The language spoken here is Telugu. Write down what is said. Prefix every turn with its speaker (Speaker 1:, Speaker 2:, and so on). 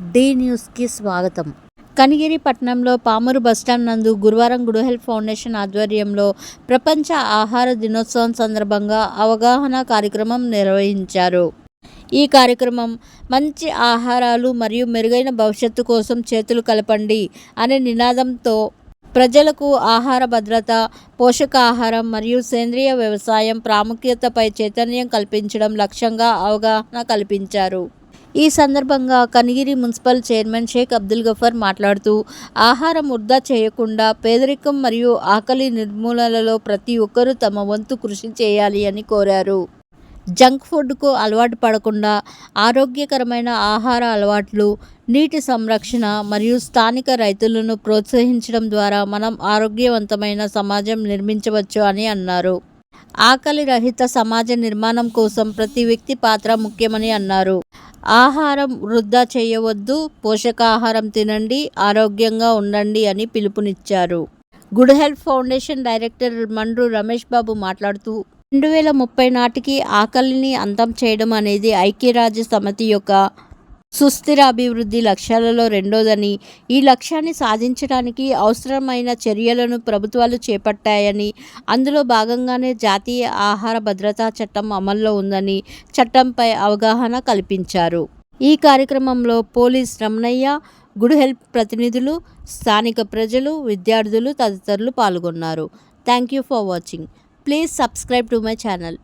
Speaker 1: డి న్యూస్కి స్వాగతం. కనిగిరి పట్టణంలో పామూరు బస్టాండ్ నందు గురువారం గుడ్ హెల్త్ ఫౌండేషన్ ఆధ్వర్యంలో ప్రపంచ ఆహార దినోత్సవం సందర్భంగా అవగాహన కార్యక్రమం నిర్వహించారు. ఈ కార్యక్రమం మంచి ఆహారాలు మరియు మెరుగైన భవిష్యత్తు కోసం చేతులు కలపండి అనే నినాదంతో ప్రజలకు ఆహార భద్రత పోషకాహారం మరియు సేంద్రియ వ్యవసాయం ప్రాముఖ్యతపై చైతన్యం కల్పించడం లక్ష్యంగా అవగాహన కల్పించారు. ఈ సందర్భంగా కనిగిరి మున్సిపల్ చైర్మన్ షేక్ అబ్దుల్ గఫర్ మాట్లాడుతూ ఆహారం వృధా చేయకుండా పేదరికం మరియు ఆకలి నిర్మూలనలో ప్రతి ఒక్కరూ తమ వంతు కృషి చేయాలి అని కోరారు. జంక్ ఫుడ్కు అలవాటు పడకుండా ఆరోగ్యకరమైన ఆహార అలవాట్లు నీటి సంరక్షణ మరియు స్థానిక రైతులను ప్రోత్సహించడం ద్వారా మనం ఆరోగ్యవంతమైన సమాజం నిర్మించవచ్చు అని అన్నారు. ఆకలి రహిత సమాజ నిర్మాణం కోసం ప్రతి వ్యక్తి పాత్ర ముఖ్యమని అన్నారు. ఆహారం వృధా చేయవద్దు పోషకాహారం తినండి ఆరోగ్యంగా ఉండండి అని పిలుపునిచ్చారు. Good health foundation director Mandru Ramesh Babu మాట్లాడుతూ రెండు వేల ముప్పై నాటికి ఆకలిని అంతం చేయడం అనేది ఐక్యరాజ్య సమితి యొక్క సుస్థిర అభివృద్ధి లక్ష్యాలలో రెండోదని. ఈ లక్ష్యాన్ని సాధించడానికి అవసరమైన చర్యలను ప్రభుత్వాలు చేపట్టాయని అందులో భాగంగానే జాతీయ ఆహార భద్రతా చట్టం అమల్లో ఉందని చట్టంపై అవగాహన కల్పించారు. ఈ కార్యక్రమంలో పోలీస్ రమణయ్య గుడ్ హెల్ప్ ప్రతినిధులు స్థానిక ప్రజలు విద్యార్థులు తదితరులు పాల్గొన్నారు. Thank you for watching. Please subscribe to my channel.